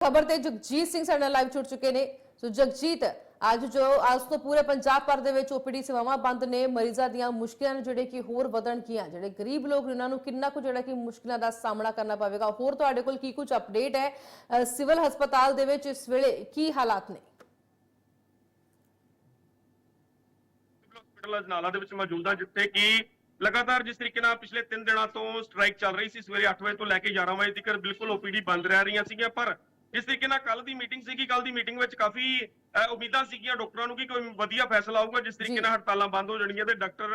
ਖਬਰ ਤੇ ਜਗਜੀਤ ਸਿੰਘ ਸਾਡੇ ਨਾਲ ਲਾਈਵ ਜੁੜ ਚੁੱਕੇ ਨੇ। ਸੋ ਜਗਜੀਤ, ਅੱਜ ਜੋ, ਅੱਜ ਤੋਂ ਪੂਰੇ ਪੰਜਾਬ ਭਰ ਦੇ ਵਿੱਚ ਓਪੀਡੀ ਸੇਵਾਵਾਂ ਬੰਦ ਨੇ। ਮਰੀਜ਼ਾਂ ਦੀਆਂ ਮੁਸ਼ਕਲਾਂ ਨੇ ਜਿਹੜੇ ਕਿ ਹੋਰ ਵਧਣਗੀਆਂ ਜਿਹੜੇ ਗਰੀਬ ਲੋਕ ਨੇ, ਉਹਨਾਂ ਨੂੰ ਕਿੰਨਾ ਕੁ ਜਿਹੜਾ ਕਿ ਮੁਸ਼ਕਲਾਂ ਦਾ ਸਾਹਮਣਾ ਕਰਨਾ ਪਵੇਗਾ। ਹੋਰ ਤੁਹਾਡੇ ਕੋਲ ਕੀ ਕੁਝ ਅਪਡੇਟ ਹੈ? ਸਿਵਲ ਹਸਪਤਾਲ ਦੇ ਵਿੱਚ ਇਸ ਵੇਲੇ ਕੀ ਹਾਲਾਤ ਨੇ? ਹਸਪੀਟਲ ਅਜਨਾਲਾ ਦੇ ਵਿੱਚ ਮੌਜੂਦ ਹਾਂ ਜਿੱਥੇ ਕਿ ਲਗਾਤਾਰ ਜਿਸ ਤਰੀਕੇ ਨਾਲ ਪਿਛਲੇ 3 ਦਿਨਾਂ ਤੋਂ ਸਟ੍ਰਾਈਕ ਚੱਲ ਰਹੀ ਸੀ, ਸਵੇਰੇ 8 ਵਜੇ ਤੋਂ ਲੈ ਕੇ 11 ਵਜੇ ਤੱਕ ਬਿਲਕੁਲ ਓਪੀਡੀ ਬੰਦ ਰਹਿ ਰਹੀਆਂ ਸੀਗੀਆਂ। ਪਰ ਜਿਸ ਤਰੀਕੇ ਨਾਲ ਕੱਲ ਦੀ ਮੀਟਿੰਗ ਸੀਗੀ ਕੱਲ ਦੀ ਮੀਟਿੰਗ ਵਿੱਚ ਕਾਫੀ ਉਮੀਦਾਂ ਸੀਗੀਆਂ ਡਾਕਟਰਾਂ ਨੂੰ ਕਿ ਕੋਈ ਵਧੀਆ ਫੈਸਲਾ ਆਊਗਾ ਜਿਸ ਤਰੀਕੇ। ਨਾਲ ਹੜਤਾਲਾਂ ਬੰਦ ਹੋ ਜਾਣਗੀਆਂ ਤੇ ਡਾਕਟਰ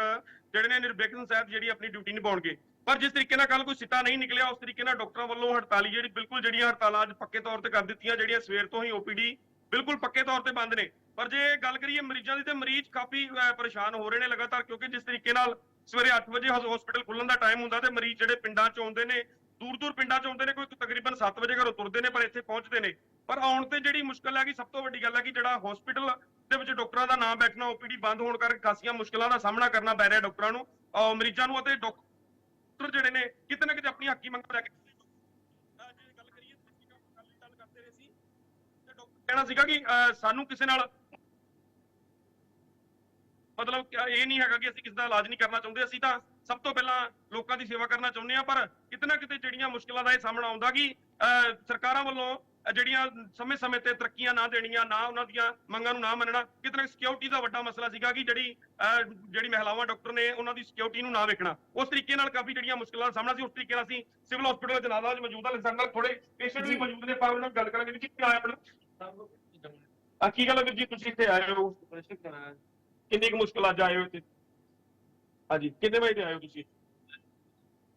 ਜਿਹੜੇ ਨੇ ਨਿਰਵਿਘਨ ਸਾਹਿਬ ਜਿਹੜੀ ਆਪਣੀ ਡਿਊਟੀ ਨਿਭਾਉਣਗੇ ਪਰ ਜਿਸ ਤਰੀਕੇ ਨਾਲ ਕੱਲ ਕੋਈ ਸਿੱਟਾ ਨਹੀਂ ਨਿਕਲਿਆ ਉਸ ਤਰੀਕੇ ਨਾਲ ਡਾਕਟਰਾਂ ਵੱਲੋਂ ਹੜਤਾਲੀ ਜਿਹੜੀ ਬਿਲਕੁਲ ਜਿਹੜੀਆਂ ਹੜਤਾਲਾਂ ਅੱਜ ਪੱਕੇ ਤੌਰ ਤੇ ਕਰ ਦਿੱਤੀਆਂ ਜਿਹੜੀਆਂ ਸਵੇਰ ਤੋਂ ਹੀ ਓਪੀਡੀ ਬਿਲਕੁਲ ਪੱਕੇ ਤੌਰ ਤੇ ਬੰਦ ਨੇ ਪਰ ਜੇ ਗੱਲ ਕਰੀਏ ਮਰੀਜ਼ਾਂ ਦੀ ਤੇ ਮਰੀਜ਼ ਕਾਫੀ ਪਰੇਸ਼ਾਨ ਹੋ ਰਹੇ ਨੇ ਲਗਾਤਾਰ ਕਿਉਂਕਿ ਜਿਸ ਤਰੀਕੇ ਨਾਲ ਸਵੇਰੇ 8 ਵਜੇ ਹਸਪੀਟਲ ਖੁੱਲਣ ਦਾ ਟਾਈਮ ਹੁੰਦਾ ਤੇ ਮਰੀਜ਼ ਜਿਹੜੇ ਪਿੰਡਾਂ ਚ ਆਉਂਦੇ ਨੇ ਦੂਰ ਦੂਰ ਪਿੰਡਾਂ ਚ ਆਉਂਦੇ ਨੇ ਕੋਈ ਤਕਰੀਬਨ 7 ਵਜੇ ਘਰੋਂ ਤੁਰਦੇ ਨੇ ਪਰ ਇੱਥੇ ਪਹੁੰਚਦੇ ਨੇ। ਪਰ ਆਉਣ ਤੇ ਜਿਹੜੀ ਮੁਸ਼ਕਲ ਹੈਗੀ ਸਭ ਤੋਂ ਵੱਡੀ ਗੱਲ ਹੈ ਕਿ ਜਿਹੜਾ ਹਸਪੀਟਲ ਦੇ ਵਿੱਚ ਡਾਕਟਰਾਂ ਦਾ ਨਾਮ ਬੈਠਣਾ ਓਪੀਡੀ ਬੰਦ ਹੋਣ ਕਰਕੇ ਖਾਸੀਆਂ ਮੁਸ਼ਕਲਾਂ ਦਾ ਸਾਹਮਣਾ ਕਰਨਾ ਪੈ ਰਿਹਾ ਡਾਕਟਰਾਂ ਨੂੰ ਮਰੀਜ਼ਾਂ ਨੂੰ ਅਤੇ ਡਾਕਟਰ ਜਿਹੜੇ ਨੇ ਕਿਤੇ ਨਾ ਕਿਤੇ ਆਪਣੀ ਹੱਕੀ ਮੰਗ ਲੈ ਕੇ ਅਹ, ਜੇ ਗੱਲ ਕਰੀਏ ਗੱਲ ਕਰਦੇ ਰਹੇ ਸੀ ਤੇ ਡਾਕਟਰ ਕਹਿਣਾ ਸੀਗਾ ਕਿ ਸਾਨੂੰ ਕਿਸੇ ਨਾਲ ਮਤਲਬ ਇਹ ਨਹੀਂ ਹੈਗਾ ਕਿ ਅਸੀਂ ਕਿਸੇ ਦਾ ਇਲਾਜ ਨਹੀਂ ਕਰਨਾ ਚਾਹੁੰਦੇ ਅਸੀਂ ਤਾਂ ਸਭ ਤੋਂ ਪਹਿਲਾਂ ਲੋਕਾਂ ਦੀ ਸੇਵਾ ਕਰਨਾ ਚਾਹੁੰਦੇ ਆ ਪਰ ਕਿਤੇ ਨਾ ਕਿਤੇ ਜਿਹੜੀਆਂ ਮੁਸ਼ਕਲਾਂ ਦਾ ਇਹ ਸਾਹਮਣਾ ਆਉਂਦਾ ਕਿ ਸਰਕਾਰਾਂ ਵੱਲੋਂ ਜਿਹੜੀਆਂ ਸਮੇਂ-ਸਮੇਂ ਤੇ ਤਰੱਕੀਆਂ ਨਾ ਦੇਣੀਆਂ ਨਾ ਉਹਨਾਂ ਦੀਆਂ ਮੰਗਾਂ ਨੂੰ ਨਾ ਮੰਨਣਾ ਕਿਤੇ ਨਾ ਸਿਕਿਉਰਿਟੀ ਦਾ ਵੱਡਾ ਮਸਲਾ ਸੀਗਾ ਕਿ ਜਿਹੜੀ ਜਿਹੜੀ ਮਹਿਲਾਵਾਂ ਡਾਕਟਰ ਨੇ ਉਹਨਾਂ ਦੀ ਸਿਕਿਉਰਿਟੀ ਨੂੰ ਨਾ ਵੇਖਣਾ। ਉਸ ਤਰੀਕੇ ਨਾਲ ਕਾਫੀ ਜਿਹੜੀਆਂ ਮੁਸ਼ਕਲਾਂ ਦਾ ਸਾਹਮਣਾ ਸੀ ਉਸ ਤਰੀਕੇ ਨਾਲ ਅਸੀਂ ਸਿਵਲ ਹਸਪੀਟਲ ਜਨਾਲਾ ਵਿੱਚ ਮੌਜੂਦ ਹਾਂ। ਸਾਡੇ ਨਾਲ ਥੋੜੇ ਪੇਸ਼ੈਂਟ ਵੀ ਮੌਜੂਦ ਨੇ ਪਰ ਉਹਨਾਂ ਨਾਲ ਗੱਲ ਕਰਾਂਗੇ ਵੀ ਕੀ ਆਇਆ ਆਪਣਾ। ਆ ਕੀ ਗੱਲ ਵੀਰ ਜੀ ਤੁਸੀਂ ਇੱਥੇ ਆਏ ਹੋ? ਕਿੰਨੀ ਕੁ ਮੁਸ਼ਕਲ ਅੱਜ ਆਏ ਹੋ ਇੱਥੇ? ਹਾਂਜੀ ਕਿੰਨੇ ਵਜੇ ਆਏ ਹੋ ਤੁਸੀਂ?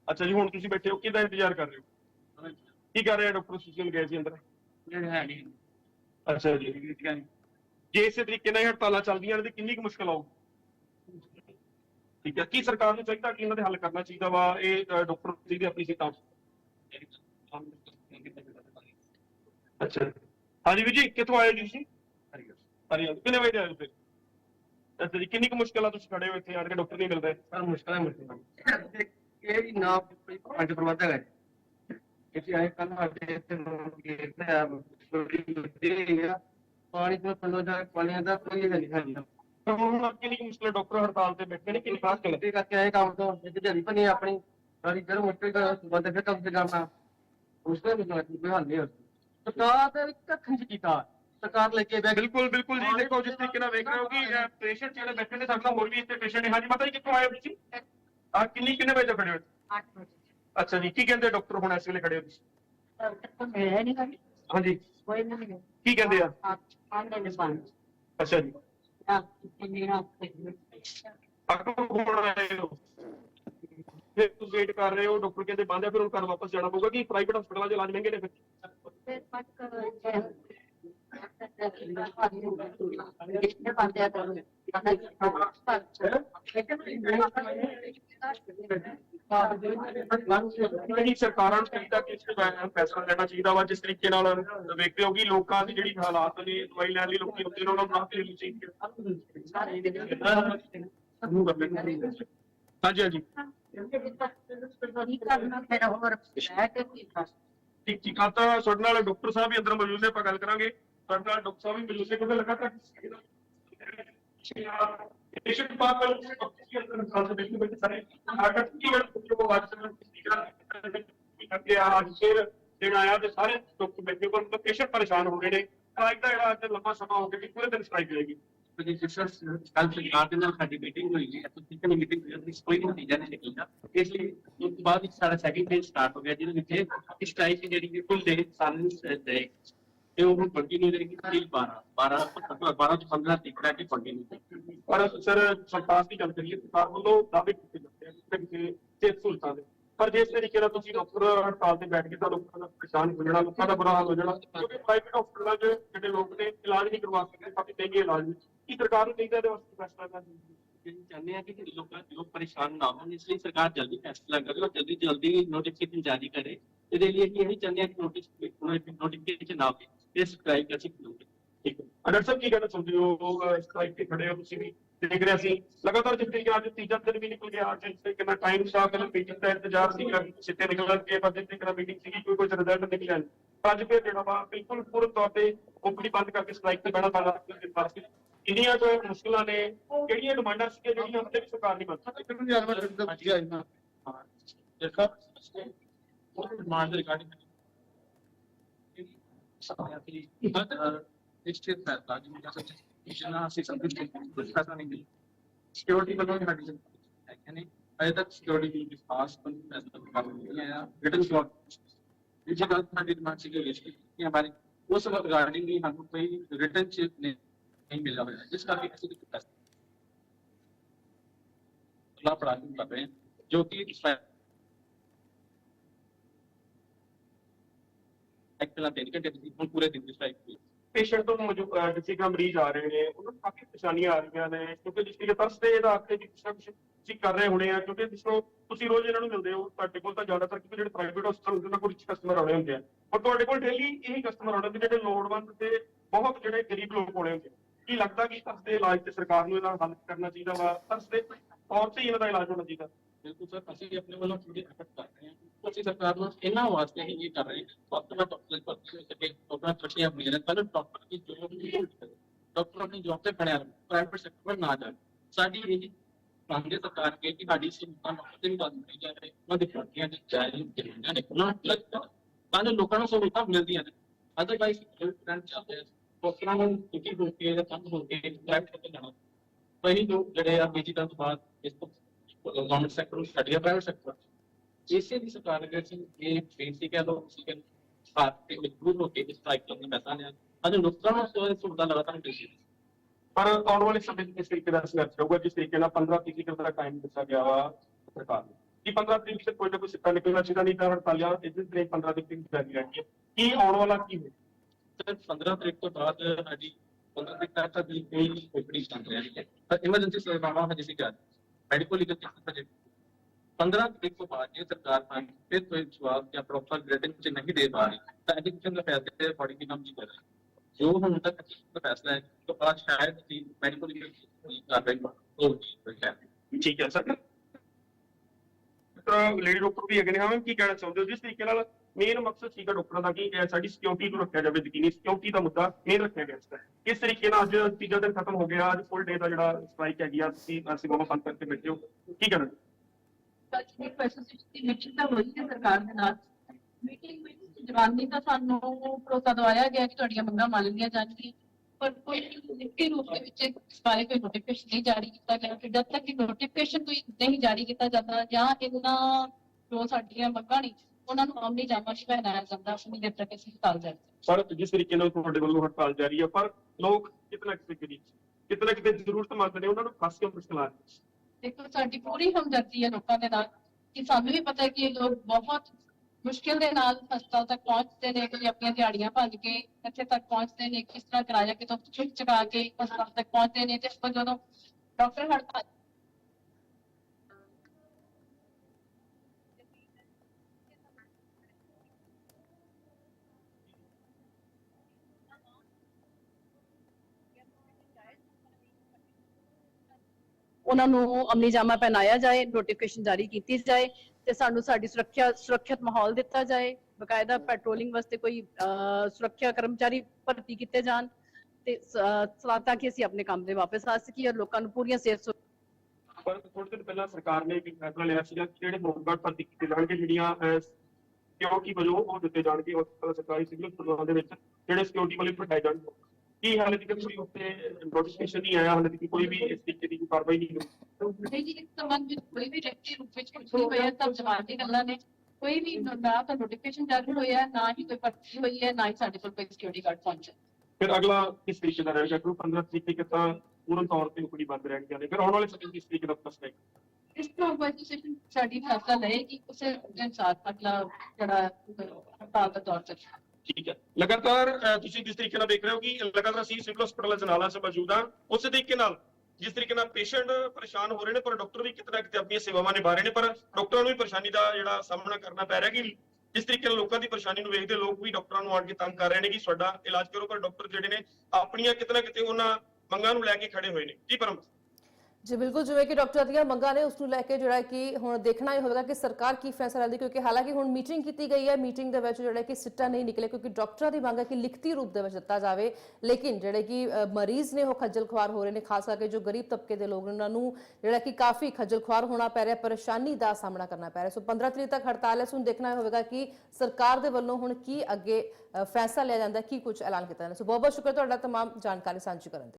ਅੱਛਾ ਜੀ ਹੁਣ ਤੁਸੀਂ ਬੈਠੇ ਹੋ ਕਿਹਦਾ ਇੰਤਜ਼ਾਰ ਕਰ ਰਹੇ ਹੋ? ਕੀ ਕਰ ਰਹੇ ਡਾਕਟਰ? ਸੁਸ਼ੀਲ ਗਏ ਸੀ ਅੰਦਰ? ਅੱਛਾ ਜੀ। ਜੇ। ਇਸੇ ਤਰੀਕੇ ਨਾਲ ਇਹ ਹੜਤਾਲਾਂ ਚੱਲਦੀਆਂ ਨੇ ਤੇ ਕਿੰਨੀ ਕੁ ਮੁਸ਼ਕਲ ਆਊ? ਠੀਕ ਹੈ ਕੀ ਸਰਕਾਰ ਨੂੰ ਚਾਹੀਦਾ ਕਿ ਇਹਨਾਂ ਦੇ ਹੱਲ ਕਰਨਾ ਚਾਹੀਦਾ ਵਾ? ਇਹ ਅ, ਡਾਕਟਰ ਜੀ ਦੀ ਆਪਣੀ ਸੀਟਾਂ ਅੱਛਾ ਹਾਂਜੀ ਵੀਰ ਜੀ ਕਿੱਥੋਂ ਆਏ ਜੀ ਤੁਸੀਂ? ਹਰੀਆਂ ਕਿੰਨੇ ਵਜੇ ਆਏ ਹੋ ਫਿਰ? ਅੱਛਾ ਜੀ ਕਿੰਨੀ ਕੁ ਮੁਸ਼ਕਲ ਆ ਤੁਸੀਂ ਖੜੇ ਹੋ ਇੱਥੇ ਆਣ ਕੇ ਡਾਕਟਰ ਨਹੀਂ ਮਿਲਦੇ? ਸਰ ਮੁਸ਼ਕਲ ਹੈ ਮੁਸ਼ਕਲ। ਇਹ ਵੀ ਨਾ ਪੰਜ ਪ੍ਰਬੰਧਕ ਹੈ। ਇੱਥੇ ਆਏ ਕੱਲ ਸਾਡੇ ਇੱਥੇ ਗੇਟ ਆ ਛੋਟੀ ਆ। ਪਾਣੀ ਤੋਂ ਪੰਡੋ ਦਾ ਪਾਣੀ ਦਾ ਕੋਈ ਨਹੀਂ ਹੈ ਹੁਣ ਕਿੰਨੀ ਮੁਸ਼ਕਲ ਡਾਕਟਰ ਹੜਤਾਲ ਤੇ ਬੈਠੇ ਨੇ ਕਿੰਨੀ ਖਾਸ ਤੇ ਕਰਕੇ ਆਏ ਕੰਮ ਤੋਂ? ਇੱਕ ਦਿਹਾੜੀ ਬਣੀ ਆਪਣੀ। ਸਾਰੀ ਜਰ ਮੁਸ਼ਕਲ ਦਾ ਬੰਦੇ ਫਿਰ ਕੰਮ ਤੇ ਕਰਨਾ ਉਸਦੇ ਵਿੱਚ ਕੋਈ ਹੱਲ ਨਹੀਂ ਹੋ ਸਰਕਾਰ ਦੇ ਵਿੱਚ ਕੱਖ ਨਹੀਂ ਕੀਤਾ। ਸਰਕਾਰ ਲੈ ਕੇ ਬੈਗ ਬਿਲਕੁਲ ਬਿਲਕੁਲ ਜੀ ਦੇਖੋ ਜਿਸ ਤਰੀਕੇ ਨਾਲ ਵੇਖ ਰਹੇ ਹੋ ਕਿ ਪੇਸ਼ੈਂਟ ਜਿਹੜੇ ਬੈਠੇ ਨੇ ਸਾਡੇ ਨਾਲ ਹੋਰ ਵੀ ਇੱਥੇ ਪੇਸ਼ੈਂਟ ਨੇ ਹਾਂਜੀ ਮਾਤਾ ਜੀ ਕਿੱਥੋਂ ਆਏ ਹੋ ਤੁਸੀਂ ਆ ਕਿੰਨੀ ਕਿੰਨੇ ਵਜੇ ਤੋਂ ਖੜੇ ਹੋ ਅੱਠ ਵਜੇ ਅੱਛਾ ਜੀ ਕੀ ਕਹਿੰਦੇ ਡਾਕਟਰ ਹੁਣ ਇਸ ਵੇਲੇ ਖੜੇ ਹੋ ਤੁਸੀਂ ਤੱਕ ਤਾਂ ਮਿਲਿਆ ਨਹੀਂ ਕਰੀ ਹਾਂਜੀ ਕੋਈ ਨਹੀਂ ਮਿਲਿਆ ਕੀ ਕਹਿੰਦੇ ਆ ਆਂਦੇ ਨੇ ਬੰਦ ਅੱਛਾ ਜੀ ਆ ਕਿੰਨੀ ਨਾ ਅੱਗੋਂ ਹੁਣ ਆਏ ਹੋ ਫਿਰ ਤੁਸੀਂ ਵੇਟ ਕਰ ਰਹੇ ਹੋ ਡਾਕਟਰ ਕਹਿੰਦੇ ਬੰਦ ਹੈ ਫਿਰ ਹੁਣ ਘਰ ਵਾਪਸ ਜਾਣਾ ਪਊਗਾ ਕਿ ਪ੍ਰਾਈਵੇਟ ਹਸਪਤਾਲਾਂ 'ਚ ਇਲਾਜ ਮਹਿੰਗੇ ਨੇ ਫਿਰ ਫਿਰ ਪੱਕ ਕਰ ਇਹ ਬੰਦੇ ਆ ਜਿਹੜੀ ਸਰਕਾਰਾਂ ਨੂੰ ਚਾਹੀਦਾ ਕਿ ਇਸ ਤੇ ਫੈਸਲਾ ਲੈਣਾ ਚਾਹੀਦਾ ਵਾ ਜਿਸ ਤਰੀਕੇ ਨਾਲ ਵੇਖਦੇ ਹੋ ਕਿ ਲੋਕਾਂ ਦੀ ਜਿਹੜੀ ਹਾਲਾਤ ਨੇ ਦਵਾਈ ਲੈਣ ਲਈ ਲੋਕੀ ਹੁੰਦੇ ਨੇ ਉਹਨਾਂ ਨੂੰ ਰਾਹਤ ਦੇਣੀ ਚਾਹੀਦੀ ਹੈ। ਹਾਂਜੀ ਹਾਂਜੀ। ਠੀਕ ਠੀਕ ਆ ਤਾਂ ਤੁਹਾਡੇ ਨਾਲ ਡਾਕਟਰ ਸਾਹਿਬ ਵੀ ਅੰਦਰ ਮੌਜੂਦ ਨੇ ਆਪਾਂ ਗੱਲ ਕਰਾਂਗੇ। ਤੁਹਾਡੇ ਨਾਲ ਡਾਕਟਰ ਸਾਹਿਬ ਵੀ ਮਿਲੂਗੇ ਕਿਉਂਕਿ ਲਗਾਤਾਰ ਪੇਸ਼ੈਂਟ ਬਾਤ ਕਰ ਕੇ ਅੰਦਰ ਸਾਲ ਦੇ ਵਿੱਚ ਬੈਠੇ ਸਾਰੇ। ਆਟਾ ਕੀ ਵੜ ਜੋ ਅੱਜ ਤੱਕ ਅੱਗੇ ਅੱਜ ਫਿਰ ਜਿਹੜਾ ਆਇਆ ਤੇ ਸਾਰੇ ਡਾਕਟਰ ਬੈਠੇ ਕੋਲ ਪੇਸ਼ੈਂਟ ਪਰੇਸ਼ਾਨ ਹੋ ਗਏ ਨੇ। ਸਟ੍ਰਾਈਕ ਦਾ ਜਿਹੜਾ ਅੱਜ ਲੰਮਾ ਸਮਾਂ ਹੋ ਗਿਆ ਕਿ ਪੂਰੇ ਦਿਨ ਸਟ੍ਰਾਈਕ ਰਹੇਗੀ ਜੀ ਸਰ ਕੱਲ ਸਰਕਾਰ ਦੇ ਨਾਲ ਸਾਡੀ ਮੀਟਿੰਗ ਹੋਈ ਜੀ। ਅਤੇ ਠੀਕ ਮੀਟਿੰਗ ਹੋਈ ਉਹਦੇ ਕੋਈ ਨਤੀਜਾ ਨਹੀਂ ਨਿਕਲਿਆ। ਇਸ ਲਈ ਉਸ ਤੋਂ ਬਾਅਦ ਸਾਡਾ ਸੈਕਿੰਡ ਫੇਜ਼ ਸਟਾਰਟ ਹੋ ਗਿਆ, ਜਿਹਦੇ ਵਿੱਚ ਸਟ੍ਰਾਈਕ ਜਿਹੜੀ ਕਿ ਦੇ ਸਾਨੂੰ ਦੇ ਤੇ ਉਹ ਹੁਣ ਕੰਟੀਨਿਊ ਰਹੇਗੀ till 12 12 12 ਤੋਂ 15 ਤੱਕ ਦਾ ਕਿ ਕੰਟੀਨਿਊ ਪਰ ਸਰ, ਸਰਕਾਰ ਦੀ ਗੱਲ ਕਰੀਏ, ਸਰਕਾਰ ਵੱਲੋਂ ਦਾਅਵੇ ਕੀਤੇ ਜਾਂਦੇ ਆ ਕਿ ਕਿਸੇ ਸਹੂਲਤਾਂ ਦੇ। ਪਰ ਜਿਸ ਤਰੀਕੇ ਨਾਲ ਤੁਸੀਂ ਡਾਕਟਰ ਹੜਤਾਲ ਤੇ ਬੈਠ ਕੇ ਤਾਂ ਲੋਕਾਂ ਦਾ ਪਰੇਸ਼ਾਨ ਹੋ ਜਾਣਾ, ਲੋਕਾਂ ਦਾ ਬੁਰਾ ਹਾਲ ਹੋ ਜਾਣਾ, ਕਿਉਂਕਿ ਪ੍ਰਾਈਵੇਟ ਹਸਪਤਾਲਾਂ 'ਚ ਜਿਹੜੇ ਲੋਕ ਨੇ, ਇਲਾਜ ਨਹੀਂ ਕਰਵਾ ਸਕਦੇ, ਕਾਫੀ ਮਹਿੰਗੇ ਇਲਾਜ ਨੇ। ਕੀ ਸਰਕਾਰ ਨੂੰ ਚਾਹੀਦਾ ਇਹਦੇ ਵਾਸਤੇ ਫੈਸਲਾ ਕਰਨਾ ਅਸੀਂ ਚਾਹੁੰਦੇ ਹਾਂ ਕਿ ਲੋਕ ਲੋਕ ਪਰੇਸ਼ਾਨ ਨਾ ਹੋਣ, ਇਸ ਲਈ ਸਰਕਾਰ ਜਲਦੀ ਫੈਸਲਾ ਕਰੇ ਔਰ ਜਲਦੀ ਜਲਦੀ ਨੋਟੀਫਿਕੇਸ਼ਨ ਜਾਰੀ ਕਰੇ। ਇਹਦੇ ਲਈ ਅਸੀਂ ਇਹ ਚਾਹੁੰਦੇ ਹਾਂ ਕਿ ਨੋਟਿਸ ਨੋਟੀਫਿਕੇਸ਼ਨ ਨਾ ਇਸ ਸਟ੍ਰਾਈਕ ਅਸੀਂ ਕਰੂਗੇ। ਠੀਕ ਹੈ। ਅਹ ਸਾਹਿਬ, ਕੀ ਕਹਿਣਾ ਚਾਹੁੰਦੇ ਹੋ? ਸਟ੍ਰਾਈਕ ਤੇ ਖੜੇ ਹੋ ਤੁਸੀਂ ਵੀ। ਦੇਖ ਰਹੇ ਸੀ ਲਗਾਤਾਰ ਜਿਸ ਤਰੀਕੇ ਅੱਜ ਤੀਜਾ ਦਿਨ ਵੀ ਨਿਕਲ ਗਿਆ। ਅੱਜ ਤੇ ਕਿੰਨਾ ਟਾਈਮ ਸਟਾ ਕਰ ਮੀਟਿੰਗ ਦਾ ਇੰਤਜ਼ਾਰ ਸੀ ਸਿੱਟੇ ਨਿਕਲਣ ਕੇ ਪਰ ਜਿਸ ਤਰੀਕੇ ਮੀਟਿੰਗ ਸੀਗੀ, ਕੋਈ ਕੋਈ ਰਿਜ਼ਲਟ ਨਿਕਲਿਆ ਅੱਜ ਫਿਰ ਜਿਹੜਾ ਵਾ ਬਿਲਕੁਲ ਪੂਰਨ ਤੌਰ ਤੇ ਓਪੀਡੀ ਬੰਦ ਕਰਕੇ ਸਟ੍ਰਾਈਕ ਤੇ ਬਹਿਣਾ ਪੈਣਾ। ਦੇ ਪਾਸ ਇੰਨੀਆਂ ਜੋ ਮੁਸ਼ਕਲਾਂ ਨੇ ਕਿਹੜੀਆਂ ਡਿਮਾਂਡਾਂ ਸੀ ਜਿਹੜੀਆਂ ਹਲੇ ਵੀ ਸਰਕਾਰ ਨਹੀਂ ਮੰਨ ਸਕਦੀ ਕਿਹਨੂੰ ਜਾਨਵਰ ਦਾ ਬੱਚਾ ਇਹਨਾਂ ਹਾਂ ਦੇਖੋ। ਉਹ ਡਿਮਾਂਡ ਰਿਗਾਰਡਿੰਗ ਨਿਸ਼ਚਿਤ ਫੈਸਲਾ ਜਿਵੇਂ ਕਿ ਅਸੀਂ ਜਿੰਨਾ ਅਸੀਂ ਸੰਤੁਸ਼ਟ ਕੁਝ ਫੈਸਲਾ ਨਹੀਂ ਮਿਲੀ ਸਿਕਿਉਰਿਟੀ ਵੱਲੋਂ ਵੀ ਸਾਡੀ ਹੈ ਕਿ ਨਹੀਂ। ਅਜੇ ਤੱਕ ਸਿਕਿਉਰਿਟੀ ਦੀ ਖਾਸ ਕੋਈ ਫੈਸਲਾ ਕਰ ਨਹੀਂ ਆਇਆ। ਰਿਟਨ ਸਲੌਟ ਇਹ ਗੱਲ ਸਾਡੀ ਡਿਮਾਂਡ ਸੀ ਕਿ ਲਿਸਟ ਕੀ ਹਮਾਰੀ ਉਸ ਵਕਤ ਨਹੀਂ ਮਿਲਿਆ ਹੋਇਆ। ਜਿਸ ਕਰਕੇ ਅਸੀਂ ਕੁਝ ਫੈਸਲਾ ਲਾ ਪ੍ਰਾਰਥਨਾ ਕਰ ਰਹੇ ਹਾਂ ਜੋ ਕਿ ਇੱਕ ਪਹਿਲਾਂ ਤਿੰਨ ਘੰਟੇ ਦੀ ਹੁਣ ਪੂਰੇ ਦਿਨ ਦੀ ਸਟ੍ਰਾਈਕ ਹੋਈ ਪੇਸ਼ੈਂਟ ਤੋਂ ਮੌਜੂਦ ਜਿਸੇ ਮਰੀਜ਼ ਆ ਰਹੇ ਨੇ, ਉਹਨਾਂ ਨੂੰ ਕਾਫੀ ਪਰੇਸ਼ਾਨੀਆਂ ਆ ਰਹੀਆਂ ਨੇ, ਕਿਉਂਕਿ ਜਿਸ ਤਰੀਕੇ ਇਹਦਾ ਆਖੇ ਵੀ ਕੁਛ ਨਾ ਕੁਛ ਤੁਸੀਂ ਕਰ ਰਹੇ ਹੋਣੇ ਆ, ਕਿਉਂਕਿ ਜਿਸ ਤੁਸੀਂ ਰੋਜ਼ ਇਹਨਾਂ ਨੂੰ ਮਿਲਦੇ ਹੋ, ਤੁਹਾਡੇ ਕੋਲ ਤਾਂ ਜ਼ਿਆਦਾਤਰ ਕਿਉਂਕਿ ਜਿਹੜੇ ਪ੍ਰਾਈਵੇਟ ਹਸਪਤਾਲ ਹੁੰਦੇ ਉਹਨਾਂ ਕੋਲ ਰਿਚ ਕਸਟਮਰ ਆਉਣੇ ਹੁੰਦੇ ਆ। ਪਰ ਤੁਹਾਡੇ ਕੋਲ ਡੇਲੀ ਇਹੀ ਕਸਟਮਰ ਆਉਣੇ ਹੁੰਦੇ ਜਿਹੜੇ ਲੋੜਵੰਦ ਤੇ ਬਹੁਤ ਜਿਹੜੇ ਗਰੀਬ ਲੋਕ ਆਉਣੇ ਹੁੰਦੇ ਆ। ਕੀ ਲੱਗਦਾ ਕਿ ਤਰਸ ਦੇ ਇਲਾਜ ਤੇ ਸਰਕਾਰ ਨੂੰ ਇਹਦਾ ਹੱਲ ਕਰਨਾ ਚਾਹੀਦਾ ਵਾ? ਤਰਸ ਦੇ ਤੌਰ ਤੇ ਹੀ ਇਹਨਾਂ ਦਾ ਇਲਾਜ ਹੋਣਾ ਚਾਹੀਦਾ। ਬਿਲਕੁਲ ਸਰ, ਅਸੀਂ ਆਪਣੇ ਵੱਲੋਂ ਪੂਰੀ ਐਫਰਟ ਕਰ ਰਹੇ ਹਾਂ। ਅਸੀਂ ਸਰਕਾਰ ਨੂੰ ਇਹਨਾਂ ਵਾਸਤੇ ਹੀ ਇਹ ਕਰ ਰਹੇ ਹਾਂ। ਡਾਕਟਰ ਡਾਕਟਰ ਪਰ ਸਕੇ ਡਾਕਟਰ ਤੱਕ ਆਪਣੀ ਜਨਤਾ ਨੂੰ ਡਾਕਟਰ ਦੀ ਜੋ ਡਾਕਟਰ ਆਪਣੀ ਜੌਬ ਤੇ ਬਣਿਆ ਪ੍ਰਾਈਵੇਟ ਸੈਕਟਰ ਨਾ ਜਾਣ। ਸਾਡੀ ਇਹ ਮੰਗ ਹੈ ਸਰਕਾਰ ਕੇ ਕਿ ਸਾਡੀ ਸੁਵਿਧਾ ਤੇ ਵੀ ਬਾਤ ਨਹੀਂ ਜਾ ਰਹੇ ਉਹਨਾਂ ਦੇ ਫਰਕੀਆਂ ਦੇ ਚਾਹੀਏ ਜਿਹੜੀਆਂ ਨੇ, ਉਹਨਾਂ ਲੱਗਦਾ ਤਾਂ ਲੋਕਾਂ ਨੂੰ ਸਹੂਲਤਾਂ ਮਿਲਦੀਆਂ ਨੇ। ਅਦਰਵਾਈਜ਼ ਜੋ ਟ੍ਰੈਂਡ ਡਾਕਟਰਾਂ ਨੂੰ ਕਿਉਂਕਿ ਹੋ ਕੇ ਜਾਂ ਕੰਮ ਹੋ ਕੇ ਪ੍ਰਾਈਵੇਟ ਤੇ ਜਾਣਾ। ਪਹਿਲੀ ਲੋਕ ਜਿਹੜੇ ਆ ਡਿਜੀਟਲ ਤੋਂ ਬਾਅਦ ਇਸ ਤੋਂ ਗਵਰਨਮੈਂਟ ਸੈਕਟਰ ਨੂੰ ਛੱਡ ਗਿਆ ਪ੍ਰਾਈਵੇਟ ਸੈਕਟਰ ਇਸੇ ਦੀ ਸਰਕਾਰ ਅਗਰ ਸੀ ਇਹ ਬੇਸਿਕ ਹੈ ਲੋਕ ਸੀ ਕਿ ਸਾਥ ਤੇ ਮਜਬੂਰ ਹੋ ਕੇ ਸਟ੍ਰਾਈਕ ਕਰਨ ਦਾ ਮੈਦਾਨ ਹੈ ਅੱਜ ਲੋਕਾਂ ਨੂੰ ਸੋ ਸੁਵਿਧਾ ਲਗਾਤਾਰ ਮਿਲ ਪਰ ਆਉਣ ਵਾਲੇ ਸਮੇਂ ਵਿੱਚ ਇਸ ਤਰੀਕੇ ਦਾ ਸੰਘਰਸ਼ ਰਹੂਗਾ ਜਿਸ ਤਰੀਕੇ ਨਾਲ 15 ਤਰੀਕ ਦਾ ਟਾਈਮ ਦਿੱਤਾ ਗਿਆ ਵਾ ਸਰਕਾਰ ਨੂੰ। ਕੀ 15 ਤਰੀਕ ਸੇ ਕੋਈ ਨਾ ਕੋਈ ਸਿੱਟਾ ਨਿਕਲਣਾ ਚਾਹੀਦਾ, ਨਹੀਂ ਤਾਂ ਹੜਤਾਲੀਆਂ ਇਸ ਦਿਨ 15 ਤਰੀਕ ਤੱਕ ਜਾਰੀ ਰਹਿਣਗੀਆਂ। ਕੀ ਆਉਣ ਵਾਲਾ ਕੀ ਹੋਵੇ ਸਰ 15 ਤਰੀਕ ਤੋਂ ਬਾਅਦ ਸਾਡੀ 15 ਤਰੀਕ ਤੱਕ ਤਾਂ ਵੀ ਕੋਈ ਕੋਈ ਚੱਲ ਰਿਹਾ ਨਹੀਂ ਹੈ ਪਰ ਇਮਰਜੈਂਸੀ ਸੇਵਾਵਾਂ ਹਜੇ ਸੀ ਜਾਰੀ ਮੈਡੀਕਲ ਲੀਗਲ ਕਿਸ ਹਜੇ 15 ਤਰੀਕ ਤੋਂ ਬਾਅਦ ਜੇ ਸਰਕਾਰ ਹਾਂ ਫਿਰ ਕੋਈ ਜਵਾਬ ਜਾਂ ਪ੍ਰੋਪਰ ਗ੍ਰੇਡਿੰਗ ਚ ਨਹੀਂ ਦੇ ਪਾ ਰਹੀ ਤਾਂ ਐਜੂਕੇਸ਼ਨ ਦਾ ਫੈਸਲੇ ਦੇ ਅਕੋਰਡਿੰਗ ਕੰਮ ਜੀ ਕਰ ਰਹੇ ਜੋ ਹੁਣ ਤੱਕ ਦਾ ਫੈਸਲਾ ਹੈ ਕਿ ਬਾਅਦ ਸ਼ਾਇਦ ਅਸੀਂ ਮੈਡੀਕਲ ਲੀਗਲ ਕਾਰਵਾਈ ਹੋਊਗੀ ਹੈ ਲੇਡੀ ਡਾਕਟਰ ਵੀ ਹੈਗੇ ਨੇ, ਹਾਂ ਕੀ ਕਹਿਣਾ ਚਾਹੁੰਦੇ ਹੋ? ਜਿਸ ਤਰੀਕੇ ਨਾਲ ਮੇਨ ਮਕਸਦ ਸੀਗਾ ਡਾਕਟਰਾਂ ਦਾ ਕਿ ਸਾਡੀ ਸਿਕਿਉਰਿਟੀ ਨੂੰ ਰੱਖਿਆ ਜਾਵੇ ਯਕੀਨੀ ਸਿਕਿਉਰਿਟੀ ਦਾ ਮੁੱਦਾ ਮੇਨ ਰੱਖਿਆ ਗਿਆ ਸੀ ਕਿਸ ਤਰੀਕੇ ਨਾਲ ਅੱਜ ਤੀਜਾ ਦਿਨ ਖਤਮ ਹੋ ਗਿਆ, ਅੱਜ ਫੁੱਲ ਡੇ ਦਾ ਜਿਹੜਾ ਸਟ੍ਰਾਈਕ ਹੈਗੀ ਆ, ਤੁਸੀਂ ਅਸੀਂ ਬੰਦ ਕਰਕੇ ਬੈਠੇ ਹੋ। ਕੀ ਕਰਨਾ ਕਸ਼ਮੀਰ ਪੈਸੋਸਿਟੀ ਦੀ ਮੀਟਿੰਗ ਤਾਂ ਹੋਈ ਹੈ ਸਰਕਾਰ ਦੇ ਨਾਲ। ਮੀਟਿੰਗ ਵਿੱਚ ਜਵਾਨੀ ਤਾਂ ਸਾਨੂੰ ਭਰੋਸਾ ਦਵਾਇਆ ਗਿਆ ਕਿ ਤੁਹਾਡੀਆਂ ਮੰਗਾਂ ਮੰਨ ਲਈਆਂ ਜਾਣਗੀਆਂ। ਪਰ ਕੋਈ ਲਿਖਤੀ ਰੂਪ ਦੇ ਵਿੱਚ ਇਸ ਬਾਰੇ ਕੋਈ ਨੋਟੀਫਿਕੇਸ਼ਨ ਨਹੀਂ ਜਾਰੀ ਕੀਤਾ ਗਿਆ ਕਿ ਜਦ ਤੱਕ ਕਿ ਨੋਟੀਫਿਕੇਸ਼ਨ ਕੋਈ ਨਹੀਂ ਜਾਰੀ ਕੀਤਾ ਜਾਂਦਾ ਜਾਂ ਇਹਨਾਂ ਜੋ ਸਾਡੀਆਂ ਮੰਗਾਂ ਨਹੀਂ ਉਹਨਾਂ ਨੂੰ ਆਮਨੀ ਜਾਮਾ ਪਹਿਨਾਇਆ ਜਾਂਦਾ ਉਨੀ ਦੇਰ ਤੱਕ ਅਸੀਂ ਹੜਤਾਲ ਜਾਰੀ ਪਰ ਜਿਸ ਤਰੀਕੇ ਨਾਲ ਤੁਹਾਡੇ ਵੱਲੋਂ ਹੜਤਾਲ ਜਾਰੀ ਹੈ ਪਰ ਲੋਕ ਕਿਤਨਾ ਕਿਸੇ ਗਰੀਬ ਕਿਤਨਾ ਕਿਤੇ ਜ਼ਰੂਰਤਮੰਦ ਨੇ ਉਹਨਾਂ ਨੂੰ ਖਾਸ ਕੇ ਮੁਸ਼ਕਲਾਂ ਆ। ਦੇਖੋ ਸਾਡੀ ਪੂਰੀ ਹਮਦਰਦੀ ਹੈ ਲੋਕਾਂ ਦੇ ਨਾਲ ਕਿ ਸਾਨੂੰ ਵੀ ਪਤਾ ਹੈ ਕਿ ਇਹ ਲੋਕ ਬਹੁਤ ਮੁਸ਼ਕਿਲ ਦੇ ਨਾਲ ਹਸਪਤਾਲ ਤੱਕ ਪਹੁੰਚਦੇ ਨੇ ਕਿ ਆਪਣੀਆਂ ਦਿਹਾੜੀਆਂ ਭੰਨ ਕੇ ਇੱਥੇ ਤੱਕ ਪਹੁੰਚਦੇ ਨੇ, ਕਿਸ ਤਰ੍ਹਾਂ ਕਰਾਇਆ ਕਿ ਕਿਤੋਂ ਚੁੱਕ ਚੁਕਾ ਕੇ ਹਸਪਤਾਲ ਤੱਕ ਪਹੁੰਚਦੇ ਨੇ, ਤੇ ਜਦੋਂ ਡਾਕਟਰ ਹੜਤਾਲ ਉਹਨਾਂ ਨੂੰ ਅਮਲੀ ਜਾਮਾ ਪਹਿਨਾਇਆ ਜਾਏ ਨੋਟੀਫਿਕੇਸ਼ਨ ਜਾਰੀ ਕੀਤੀ ਜਾਏ ਤੇ ਸਾਨੂੰ ਸਾਡੀ ਸੁਰੱਖਿਆ ਸੁਰੱਖਿਅਤ ਮਾਹੌਲ ਦਿੱਤਾ ਜਾਏ। ਬਕਾਇਦਾ ਪੈਟਰੋਲਿੰਗ ਵਾਸਤੇ ਕੋਈ ਅਹ, ਸੁਰੱਖਿਆ ਕਰਮਚਾਰੀ ਭਰਤੀ ਕੀਤੇ ਜਾਣ ਤੇ ਸਲਾਹ ਤਾਂ ਕਿ ਅਸੀਂ ਆਪਣੇ ਕੰਮ ਤੇ ਵਾਪਸ ਆ ਸਕੀਏ ਔਰ ਲੋਕਾਂ ਨੂੰ ਪੂਰੀਆਂ ਸਿਹਤ ਸੁ- ਪਰ ਥੋੜੇ ਦਿਨ ਪਹਿਲਾਂ ਸਰਕਾਰ ਨੇ ਇੱਕ ਫੈਸਲਾ ਲਿਆ ਸੀਗਾ ਕਿ ਜਿਹੜੇ ਹੋਮਗਾਰਡ ਭਰਤੀ ਕੀਤੇ ਜਾਣਗੇ ਜਿਹੜੀਆਂ ਸਿਕਿਉਰਿਟੀ ਵਜੋਂ ਉਹ ਦਿੱਤੇ ਜਾਣਗੇ ਹਸਪਤਾਲ ਸਰਕਾਰੀ ਸਿਵਲ ਹਸਪਤਾਲਾਂ ਦੇ ਵਿੱਚ ਜਿਹੜੇ ਸਿਕਿਉਰਿਟੀ ਵਾਲੇ ਬਿਠਾਏ ਜਾਣਗੇ। ਕੀ ਹਾਲੇ ਤੱਕ ਕੋਈ ਉੱਤੇ ਨੋਟੀਫਿਕੇਸ਼ਨ ਨਹੀਂ ਆਇਆ ਹਾਲੇ ਤੱਕ ਕੋਈ ਵੀ ਇਸ ਤਰੀਕੇ ਦੀ ਕੋਈ ਕਾਰਵਾਈ ਨਹੀਂ ਹੋਈ। ਨਹੀਂ ਜੀ ਇਸ ਸੰਬੰਧ ਵਿੱਚ ਕੋਈ ਵੀ ਲਿਖਤੀ ਰੂਪ ਵਿੱਚ ਕੁਝ ਨਹੀਂ ਹੋਇਆ ਸਭ ਦੀ ਗੱਲਾਂ ਨੇ। ਕੋਈ ਵੀ ਨਾ ਤਾਂ ਨੋਟੀਫਿਕੇਸ਼ਨ ਜਾਰੀ ਹੋਇਆ ਨਾ ਹੀ ਕੋਈ ਭਰਤੀ ਹੋਈ ਹੈ ਨਾ ਹੀ ਸਾਡੇ ਕੋਲ ਕੋਈ ਸਿਕਿਉਰਿਟੀ ਗਾਰਡ ਪਹੁੰਚਿਆ। ਫਿਰ ਅਗਲਾ ਕਿਸ ਤਰੀਕੇ ਦਾ ਰਹੇਗਾ? ਕਿਉਂਕਿ 15 ਤਰੀਕੇ ਤੱਕ ਤਾਂ ਪੂਰਨ ਤੌਰ ਤੇ ਉਕੜੀ ਬੰਦ ਰਹਿਣਗੀਆਂ ਨੇ ਫਿਰ ਆਉਣ ਵਾਲੇ ਸਮੇਂ ਕਿਸ ਤਰੀਕੇ ਦਾ ਫਸਲਾ ਹੈ? ਇਸ ਤੋਂ ਬਾਅਦ ਤੁਸੀਂ ਸਾਡੀ ਫੈਸਲਾ ਲਏਗੀ ਉਸੇ ਅਨੁਸਾਰ ਅਗਲਾ ਜਿਹੜਾ ਹੜਤਾਲ ਦਾ ਦੌਰ ਚੱਲੇਗਾ ਠੀਕ ਹੈ। ਲਗਾਤਾਰ ਤੁਸੀਂ ਜਿਸ ਤਰੀਕੇ ਨਾਲ ਦੇਖ ਰਹੇ ਹੋ ਕਿ ਲਗਾਤਾਰ ਅਸੀਂ ਸਿਵਲ ਹਸਪਤਾਲ ਜਨਾਲਾ 'ਚ ਮੌਜੂਦ ਹਾਂ, ਉਸੇ ਤਰੀਕੇ ਨਾਲ ਜਿਸ ਤਰੀਕੇ ਨਾਲ ਪੇਸ਼ੈਂਟ ਪਰੇਸ਼ਾਨ ਹੋ ਰਹੇ ਨੇ, ਪਰ ਡਾਕਟਰ ਵੀ ਕਿਤੇ ਨਾ ਕਿਤੇ ਆਪਣੀਆਂ ਸੇਵਾਵਾਂ ਨਿਭਾ ਰਹੇ ਨੇ, ਪਰ ਡਾਕਟਰਾਂ ਨੂੰ ਵੀ ਪਰੇਸ਼ਾਨੀ ਦਾ ਜਿਹੜਾ ਸਾਹਮਣਾ ਕਰਨਾ ਪੈ ਰਿਹਾ ਕਿ ਜਿਸ ਤਰੀਕੇ ਨਾਲ ਲੋਕਾਂ ਦੀ ਪਰੇਸ਼ਾਨੀ ਨੂੰ ਵੇਖਦੇ ਲੋਕ ਵੀ ਡਾਕਟਰਾਂ ਨੂੰ ਆਣ ਕੇ ਤੰਗ ਕਰ ਰਹੇ ਨੇ ਕਿ ਸਾਡਾ ਇਲਾਜ ਕਰੋ, ਪਰ ਡਾਕਟਰ ਜਿਹੜੇ ਨੇ ਆਪਣੀਆਂ ਕਿਤੇ ਨਾ ਕਿਤੇ ਉਹਨਾਂ ਮੰਗਾਂ ਨੂੰ ਲੈ ਕੇ ਖੜੇ ਹੋਏ ਨੇ। ਜੀ ਪਰਮ ਜੀ ਬਿਲਕੁਲ ਜਿਵੇਂ ਕਿ ਡਾਕਟਰ ਦੀਆਂ ਮੰਗਾਂ ਨੇ ਉਸ ਨੂੰ ਲੈ ਕੇ ਜਿਹੜਾ ਕਿ ਹੁਣ ਦੇਖਣਾ ਹੀ ਹੋਵੇਗਾ ਕਿ ਸਰਕਾਰ ਕੀ ਫੈਸਲਾ ਲੈਂਦੀ ਕਿਉਂਕਿ ਹਾਲਾਂਕਿ ਹੁਣ ਮੀਟਿੰਗ ਕੀਤੀ ਗਈ ਹੈ ਮੀਟਿੰਗ ਦੇ ਵਿੱਚ ਜਿਹੜਾ ਕਿ ਸਿੱਟਾ ਨਹੀਂ ਨਿਕਲੇ ਕਿਉਂਕਿ ਡਾਕਟਰਾਂ ਦੀ ਮੰਗ ਹੈ ਕਿ ਲਿਖਤੀ ਰੂਪ ਦੇ ਵਿੱਚ ਦਿੱਤਾ ਜਾਵੇ ਲੇਕਿਨ ਜਿਹੜੇ ਕਿ ਅ, ਮਰੀਜ਼ ਨੇ ਉਹ ਖੱਜਲ ਖੁਆਰ ਹੋ ਰਹੇ ਨੇ ਖਾਸ ਕਰਕੇ ਜੋ ਗਰੀਬ ਤਬਕੇ ਦੇ ਲੋਕ ਨੇ ਉਹਨਾਂ ਨੂੰ ਜਿਹੜਾ ਕਿ ਕਾਫੀ ਖੱਜਲ ਖੁਆਰ ਹੋਣਾ ਪੈ ਰਿਹਾ ਪਰੇਸ਼ਾਨੀ ਦਾ ਸਾਹਮਣਾ ਕਰਨਾ ਪੈ ਰਿਹਾ ਸੋ 15 ਤਰੀਕ ਤੱਕ ਹੜਤਾਲ ਹੈ ਸੋ ਹੁਣ ਦੇਖਣਾ ਹੋਵੇਗਾ ਕਿ ਸਰਕਾਰ ਦੇ ਵੱਲੋਂ ਹੁਣ ਕੀ ਅੱਗੇ ਅ, ਫੈਸਲਾ ਲਿਆ ਜਾਂਦਾ ਹੈ, ਕੀ ਕੁਝ ਐਲਾਨ ਕੀਤਾ ਜਾਂਦਾ ਹੈ। ਸੋ ਬਹੁਤ ਬਹੁਤ ਸ਼ੁਕਰ ਤੁਹਾਡਾ तमाम ਜਾਣਕਾਰੀ ਸਾਂਝੀ ਕਰਨ ਲਈ